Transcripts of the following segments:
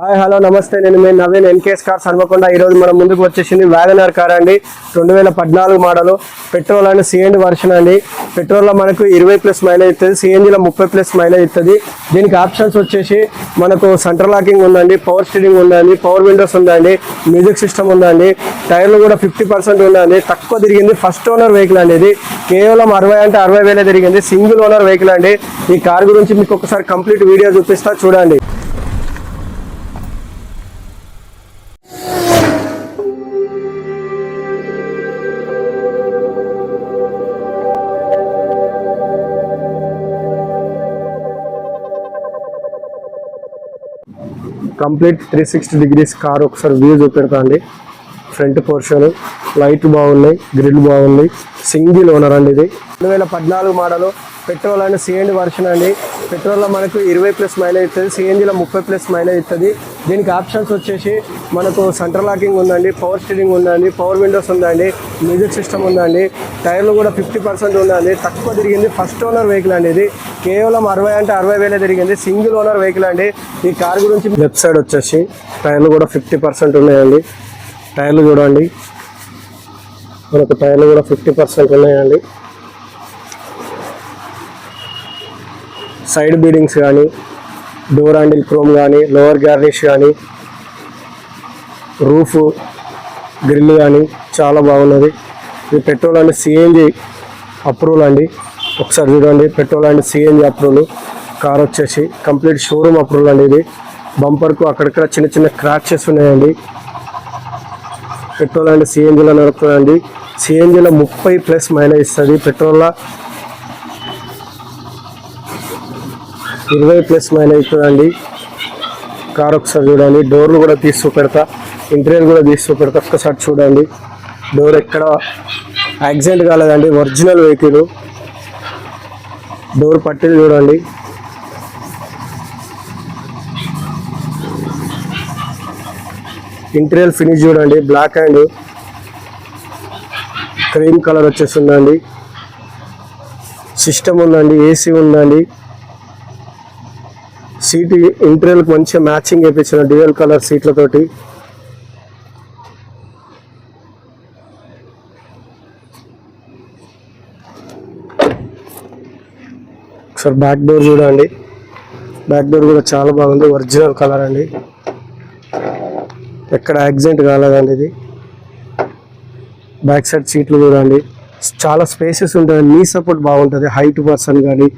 Hi hello నమస్తే. నేను మీ నవీన్ ఎన్కేఎస్ కార్ హన్మకొండ ఈరోజు రోజు మనం ముందుకు వచ్చేసింది వ్యాగనార్ కార్ అండి. రెండు వేల పద్నాలుగు model. Petrol and CNG version అండి. పెట్రోల్లో మనకు ఇరవై ప్లస్ మైలేజ్ ఇస్తుంది సిఎన్జిలో ముప్పై ప్లస్ మైలేజ్ ఇస్తుంది దీనికి ఆప్షన్స్ వచ్చేసి మనకు సెంటర్ లాకింగ్ ఉందండి పవర్ స్టీరింగ్ ఉందండి పవర్ విండోస్ ఉందండి మ్యూజిక్ సిస్టమ్ ఉందండి టైర్లు కూడా ఫిఫ్టీ పర్సెంట్ ఉందండి. తక్కువ తిరిగింది ఫస్ట్ ఓనర్ వెహికల్ అండి ఇది. కేవలం అరవై అంటే అరవై వేలే తిరిగింది. సింగిల్ ఓనర్ వెహికల్ అండి. ఈ కార్ గురించి మీకు ఒకసారి కంప్లీట్ వీడియో చూపిస్తా చూడండి. Complete three sixty degrees car ఒకసారి వ్యూ చూపెడతాండి. ఫ్రంట్ పోర్షన్ లైట్ బాగున్నాయి గ్రిల్ బాగుంది. సింగిల్ ఓనర్ అండి ఇది. రెండు వేల పద్నాలుగు model petrol and CNG version అండి. పెట్రోల్లో మనకు ఇరవై ప్లస్ మైలేజ్ ఇస్తుంది సిఎన్జిలో ముప్పై ప్లస్ మైలేజ్ ఇస్తుంది దీనికి ఆప్షన్స్ వచ్చేసి మనకు సెంటర్ లాకింగ్ ఉందండి పవర్ స్టీరింగ్ ఉందండి పవర్ విండోస్ ఉందండి మ్యూజిక్ సిస్టమ్ ఉందండి టైర్లు కూడా ఫిఫ్టీ పర్సెంట్ ఉందండి. తక్కువ తిరిగింది ఫస్ట్ ఓనర్ వెహికల్ అండి ఇది. కేవలం అరవై అంటే అరవై వేలే తిరిగింది సింగిల్ ఓనర్ వెహికల్ అండి. ఈ కార్ గురించి లెఫ్ట్ సైడ్ వచ్చేసి టైర్లు కూడా ఫిఫ్టీ పర్సెంట్ ఉన్నాయండి. టైర్లు చూడండి. మనకు టైర్లు కూడా ఫిఫ్టీ పర్సెంట్ ఉన్నాయండి. సైడ్ బీడింగ్స్ కానీ డోర్ హ్యాండిల్ క్రోమ్ కానీ లోవర్ గార్నిష్ కానీ రూఫ్ గ్రిల్ కానీ చాలా బాగున్నది. ఇది పెట్రోల్ అండ్ సిఎన్జి అప్రూవల్ అండి. ఒకసారి చూడండి petrol and CNG approval. Car వచ్చేసి కంప్లీట్ షోరూమ్ అప్రూవల్ అండి ఇది. బంపర్కు అక్కడక్కడ చిన్న చిన్న క్రాచెస్ ఉన్నాయండి. Petrol and సిఎన్జిలో నడుపుతుందండి. సిఎన్జిలో ముప్పై ప్లస్ మైలేజ్ ఇస్తుంది. పెట్రోల్లో ఇరవై ప్లస్ మైలేజ్ ఇస్తుందండి కార్ ఒకసారి చూడండి. డోర్లు కూడా తీసి పెడతా ఇంటీరియర్ కూడా తీసి పెడతా ఒక్కసారి చూడండి. డోర్ ఎక్కడ యాక్సిడెంట్ కాలేదండి. Original vehicle. డోర్ పట్టీలు చూడండి. ఇంటీరియర్ ఫినిష్ చూడండి. బ్లాక్ అండ్ క్రీమ్ కలర్ వచ్చేసిందండి సిస్టమ్ ఉందండి. ఏసీ ఉందండి. సీటు ఇంటీరియర్కి మంచిగా మ్యాచింగ్ వేయించిన డ్యూయల్ కలర్ సీట్లతోటి. ఒకసారి బ్యాక్ డోర్ చూడండి. బ్యాక్ డోర్ కూడా చాలా బాగుంది ఒరిజినల్ కలర్ అండి. ఎక్కడ యాక్సిడెంట్ కాలేదండి ఇది. బ్యాక్ సైడ్ సీట్లు చూడండి. చాలా స్పేసెస్ ఉంటుంది నీ సపోర్ట్ బాగుంటుంది హైట్ పర్సన్ కానీ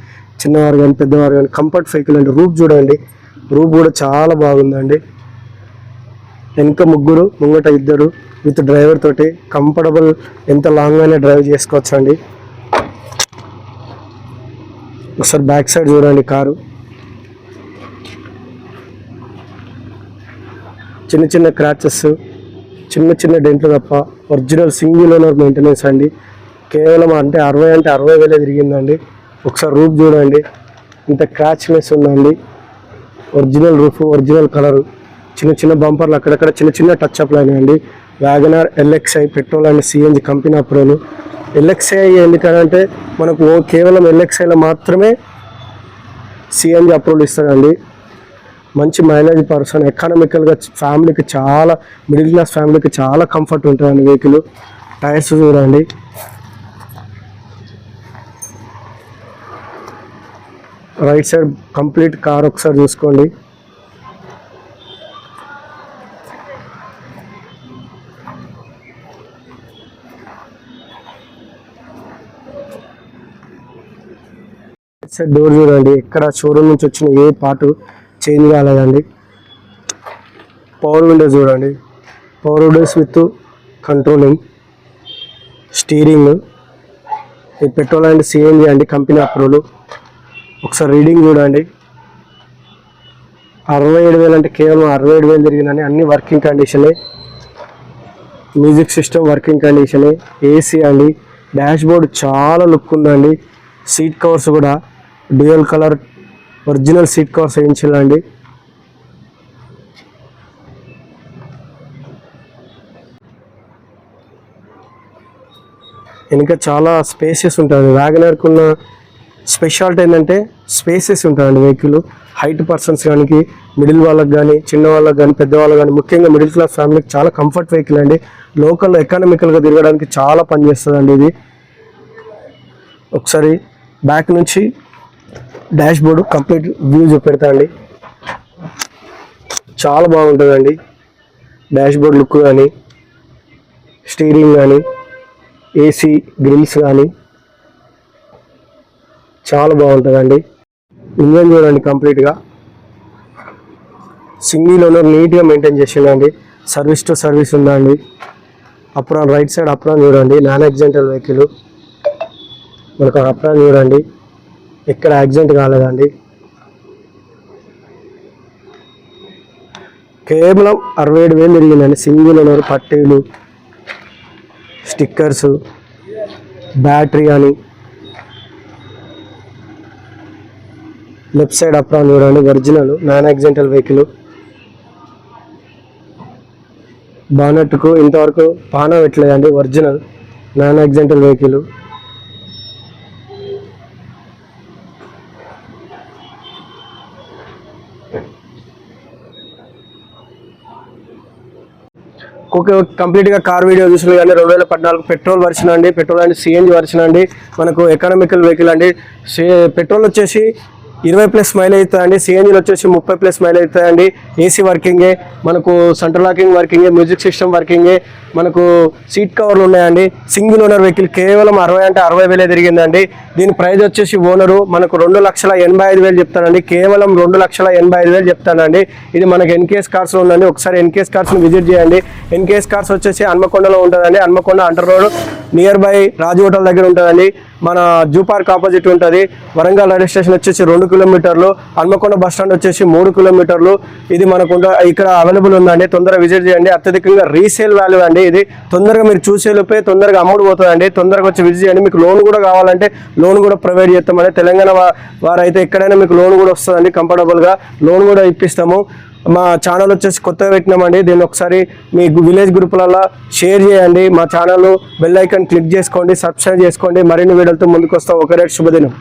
చిన్నవారు కానీ పెద్దవారు కానీ కంఫర్ట్ సైకిల్ అండి రూప్ చూడండి. రూప్ కూడా చాలా బాగుందండి. వెనక ముగ్గురు ముంగట ఇద్దరు విత్ డ్రైవర్ తోటి కంఫర్టబుల్ ఎంత లాంగ్ అయినా డ్రైవ్ చేసుకోవచ్చు అండి ఒకసారి బ్యాక్ సైడ్ చూడండి కారు. చిన్న చిన్న క్రాచెస్ చిన్న చిన్న డెంట్లు తప్ప ఒరిజినల్ సింగిల్ ఓనర్ మెయింటెనెన్స్ అండి. కేవలం అంటే అరవై అంటే అరవై వేలే తిరిగిందండి. ఒకసారి రూఫ్ చూడండి. ఇంత క్రాచ్నెస్ ఉందండి. Original roof original colour. చిన్న చిన్న బంపర్లు అక్కడక్కడ చిన్న చిన్న టచ్ అప్లు అయినాయండి wagon R LXI petrol and CNG company అప్రోలు LXI ఎందుకంటే మనకు ఓ కేవలం ఎల్ఎక్స్ఐలో మాత్రమే సిఎన్జి అప్రూవల్ ఇస్తాడండి. మంచి మైలేజ్ పర్సన్ ఎకనామికల్గా ఫ్యామిలీకి చాలా మిడిల్ క్లాస్ ఫ్యామిలీకి చాలా కంఫర్ట్ ఉంటుందండి వెహికల్. టైర్స్ చూడండి. రైట్ సైడ్ కంప్లీట్ కార్ ఒకసారి చూసుకోండి. రైట్ సైడ్ డోర్ చూడండి. ఎక్కడ షోరూమ్ నుంచి వచ్చిన ఏ పార్ట్ చేంజ్ కాలేదండి. పవర్ విండోస్ చూడండి. Power windows with controlling steering ఈ పెట్రోల్ అండ్ సిఎన్జి అండి కంపెనీ అప్రూవల్. ఒకసారి రీడింగ్ చూడండి. అరవై ఏడు వేలు అంటే కేవలం అరవై ఏడు వేలు జరిగిందని అన్ని వర్కింగ్ కండిషనే. మ్యూజిక్ సిస్టమ్ వర్కింగ్ కండిషనే. ఏసీ అండి. డాష్ బోర్డ్ చాలా లుక్ ఉందండి. సీట్ కవర్స్ కూడా dual colour original seat covers వేయించాలండి. వెనుక చాలా స్పేసెస్ ఉంటుంది వ్యాగన్ ఎర్కున్న స్పెషాలిటీ ఏంటంటే స్పేసెస్ ఉంటుందండి వెహికల్. హైట్ పర్సన్స్ కానీ మిడిల్ వాళ్ళకి కానీ చిన్న వాళ్ళకి కానీ పెద్దవాళ్ళకి కానీ ముఖ్యంగా మిడిల్ క్లాస్ ఫ్యామిలీకి చాలా కంఫర్ట్ వెహికల్ అండి. లోకల్ ఎకనామికల్గా తిరగడానికి చాలా పనిచేస్తుందండి ఇది. ఒకసారి బ్యాక్ నుంచి డాష్ బోర్డు కంప్లీట్ వ్యూ చూపెడతా అండి. చాలా బాగుంటుందండి. డాష్ బోర్డ్ లుక్ కానీ స్టీరింగ్ కానీ ఏసీ గ్రిల్స్ కానీ చాలా బాగుంటుందండి. ఇంజన్ చూడండి కంప్లీట్గా సింగిల్ ఓనర్ నీట్గా మెయింటైన్ చేసిండండి. సర్వీస్ టు సర్వీస్ ఉందండి. అప్రాన్ రైట్ సైడ్ అప్రాన్ చూడండి. నాన్ యాక్సిడెంటల్ వెహికల్ మనకు అప్రాన్ చూడండి. ఎక్కడ యాక్సిడెంట్ కాలేదండి. కేవలం అరవై ఏడు వేలు తిరిగిందండి. సింగిల్ ఓనర్ పట్టీలు స్టిక్కర్స్ బ్యాటరీ అని లెఫ్ట్ సైడ్ అప్రాన్ చూడండి ఒరిజినల్ నాన్ యాక్సిడెంటల్ వెహికల్. బానెట్కు ఇంతవరకు పాన పెట్టలేదండి original non accidental vehicle. Okay కంప్లీట్గా కార్ వీడియో చూసిన కానీ రెండు వేల పద్నాలుగు పెట్రోల్ వర్షన్ అండి పెట్రోల్ అండి సిఎన్జి వర్షన్ అండి. మనకు ఎకనామికల్ వెహికల్ అండి. పెట్రోల్ వచ్చేసి ఇరవై ప్లస్ మైల్ అవుతుందండి. సిఎన్జిలో వచ్చేసి ముప్పై ప్లస్ మైల్ అవుతుందండి. ఏసీ వర్కింగే మనకు సెంటర్ లాకింగ్ వర్కింగే మ్యూజిక్ సిస్టమ్ వర్కింగే మనకు సీట్ కవర్లు ఉన్నాయండి. సింగిల్ ఓనర్ వెహికల్ కేవలం అరవై అంటే అరవై వేలే తిరిగిందండి. దీని ప్రైజ్ వచ్చేసి ఓనరు మనకు రెండు లక్షల ఎనభై ఐదు వేలు చెప్తానండి. కేవలం రెండు లక్షల ఎనభై ఐదు వేలు చెప్తానండి. ఇది మనకు ఎన్కేఎస్ కార్స్ ఉందండి. ఒకసారి ఎన్కేఎస్ కార్స్ని విజిట్ చేయండి. ఎన్కేఎస్ కార్స్ వచ్చేసి హన్మకొండలో ఉంటుందండి. హన్మకొండ అంటర్ road near by Raju hotel దగ్గర ఉంటుందండి. మన జూ పార్క్ ఆపోజిట్ ఉంటుంది. వరంగల్ రైల్వే స్టేషన్ వచ్చేసి రెండు కిలోమీటర్లు హన్మకొండ బస్టాండ్ వచ్చేసి మూడు కిలోమీటర్లు. ఇది మనకు ఇక్కడ అవైలబుల్ ఉందండి తొందరగా విజిట్ చేయండి. అత్యధికంగా రీసేల్ వాల్యూ అండి ఇది. తొందరగా మీరు చూసేలోపే తొందరగా అమ్ముడు పోతుందండి. తొందరగా వచ్చి విజిట్ చేయండి. మీకు లోన్ కూడా కావాలంటే లోన్ కూడా ప్రొవైడ్ చేస్తామండి. తెలంగాణ వారైతే ఎక్కడైనా మీకు లోన్ కూడా వస్తుందండి కంఫర్టబుల్గా. లోన్ కూడా ఇప్పిస్తాము. మా ఛానల్ వచ్చేసి కొత్తగా పెట్టినామండి. దీన్ని ఒకసారి మీ విలేజ్ గ్రూపులలో షేర్ చేయండి. మా ఛానల్ బెల్ ఐకాన్ క్లిక్ చేసుకోండి సబ్స్క్రైబ్ చేసుకోండి. మరిన్ని వీడియోలతో ముందుకు వస్తాం ఒక రేట్ శుభదినం.